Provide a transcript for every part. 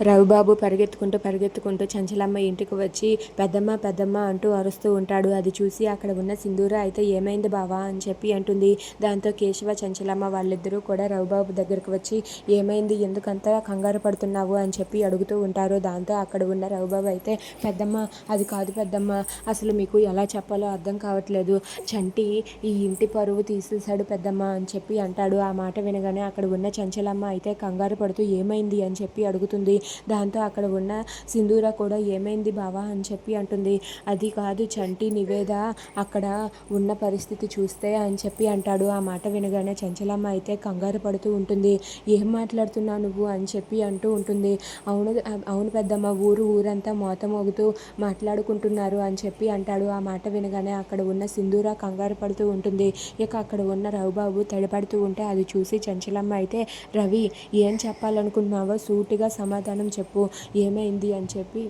రవిబాబు పరిగెత్తుకుంటూ పరిగెత్తుకుంటూ చంచలమ్మ ఇంటికి వచ్చి పెద్దమ్మ పెద్దమ్మ అంటూ అరుస్తూ ఉంటాడు. అది చూసి అక్కడ ఉన్న సింధూర అయితే ఏమైంది బావా అని చెప్పి అంటుంది. దాంతో కేశవ చంచలమ్మ వాళ్ళిద్దరూ కూడా రవిబాబు దగ్గరకు వచ్చి ఏమైంది? ఎందుకంత కంగారు పడుతున్నావు? అని చెప్పి అడుగుతూ ఉంటారు. దాంతో అక్కడ ఉన్న రవిబాబు అయితే పెద్దమ్మ అది కాదు పెద్దమ్మ. అసలు మీకు ఎలా చెప్పాలో అర్థం కావట్లేదు. చంటి ఈ ఇంటి పరువు తీసేశాడు పెద్దమ్మ అని చెప్పి అంటాడు. ఆ మాట వినగానే అక్కడ ఉన్న చంచలమ్మ అయితే కంగారు పడుతూ ఏమైంది? అని చెప్పి అడుగుతుంది. దాంతో అక్కడ ఉన్న సింధూర కూడా ఏమైంది బావా అని చెప్పి అంటుంది. అది కాదు చంటి నివేద అక్కడ ఉన్న పరిస్థితి చూస్తే అని చెప్పి అంటాడు. ఆ మాట వినగానే చంచలమ్మ అయితే కంగారు పడుతూ ఉంటుంది. ఏం మాట్లాడుతున్నావు నువ్వు? అని చెప్పి అంటూ ఉంటుంది. అవును అవును పెద్దమ్మ ఊరు ఊరంతా మోత మోగుతూ మాట్లాడుకుంటున్నారు అని చెప్పి అంటాడు. ఆ మాట వినగానే అక్కడ ఉన్న సింధూర కంగారు పడుతూ ఉంటుంది. ఇక అక్కడ ఉన్న రవిబాబు తడిపడుతూ ఉంటే అది చూసి చంచలమ్మ అయితే రవి ఏం చెప్పాలనుకుంటున్నావో సూటిగా సమాధానం చెప్పు ఏమైంది అని చెప్పి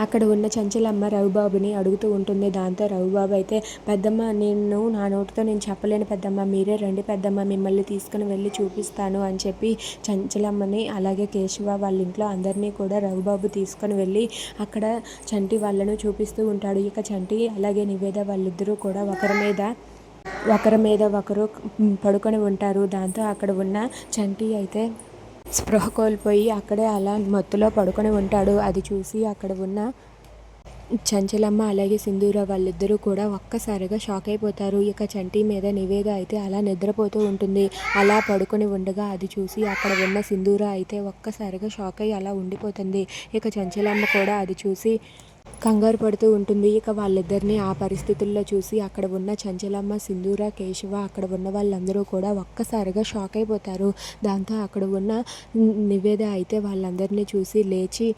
అక్కడ ఉన్న చంచలమ్మ రవిబాబుని అడుగుతూ ఉంటుంది. దాంతో రవిబాబు అయితే పెద్దమ్మ నేను నా నోటితో నేను చెప్పలేను పెద్దమ్మ. మీరే రండి పెద్దమ్మ. మిమ్మల్ని తీసుకుని వెళ్ళి చూపిస్తాను అని చెప్పి చంచలమ్మని అలాగే కేశవ వాళ్ళ ఇంట్లో అందరినీ కూడా రవిబాబు తీసుకొని వెళ్ళి అక్కడ చంటి వాళ్ళను చూపిస్తూ ఉంటాడు. ఇక చంటి అలాగే నివేద వాళ్ళిద్దరూ కూడా ఒకరి మీద ఒకరి మీద ఒకరు పడుకొని ఉంటారు. దాంతో అక్కడ ఉన్న చంటి అయితే స్పృహ కోల్పోయి అక్కడే అలా మత్తులో పడుకొని ఉంటాడు. అది చూసి అక్కడ ఉన్న చంచలమ్మ అలాగే సింధూర వాళ్ళిద్దరూ కూడా ఒక్కసారిగా షాక్ అయిపోతారు. ఇక చంటి మీద నివేద అయితే అలా నిద్రపోతూ ఉంటుంది. అలా పడుకొని ఉండగా అది చూసి అక్కడ ఉన్న సింధూర అయితే ఒక్కసారిగా షాక్ అయ్యి అలా ఉండిపోతుంది. ఇక చంచలమ్మ కూడా అది చూసి కంగారు పడుతూ ఉంటుంది. ఇక వాళ్ళిద్దరిని ఆ పరిస్థితుల్లో చూసి అక్కడ ఉన్న చంచలమ్మ సింధూర కేశవ అక్కడ ఉన్న వాళ్ళందరూ కూడా ఒక్కసారిగా షాక్ అయిపోతారు. దాంతో అక్కడ ఉన్న నివేద అయితే వాళ్ళందరినీ చూసి లేచి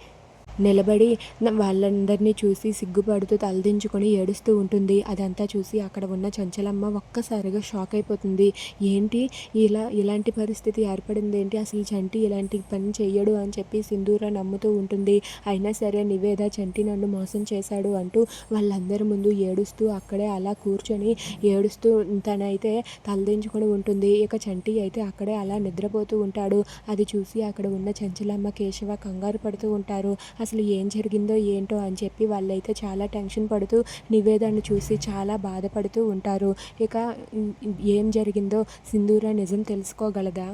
నిలబడి వాళ్ళందరినీ చూసి సిగ్గుపడుతూ తలదించుకొని ఏడుస్తూ ఉంటుంది. అదంతా చూసి అక్కడ ఉన్న చంచలమ్మ ఒక్కసారిగా షాక్ అయిపోతుంది. ఏంటి? ఇలా ఇలాంటి పరిస్థితి ఏర్పడింది ఏంటి? అసలు చంటి ఇలాంటి పని చెయ్యడు అని చెప్పి సింధూర నమ్ముతూ ఉంటుంది. అయినా సరే నివేద చంటి నన్ను మోసం చేశాడు అంటూ వాళ్ళందరి ముందు ఏడుస్తూ అక్కడే అలా కూర్చొని ఏడుస్తూ తనైతే తలదించుకొని ఉంటుంది. ఇక చంటి అయితే అక్కడే అలా నిద్రపోతూ ఉంటాడు. అది చూసి అక్కడ ఉన్న చంచలమ్మ కేశవ కంగారు పడుతూ ఉంటారు. అసలు ఏం జరిగిందో ఏంటో అని చెప్పి వాళ్ళైతే చాలా టెన్షన్ పడుతూ నివేదనను చూసి చాలా బాధపడుతూ ఉంటారు. ఇక ఏం జరిగిందో సింధూర నిజం తెలుసుకోగలదా?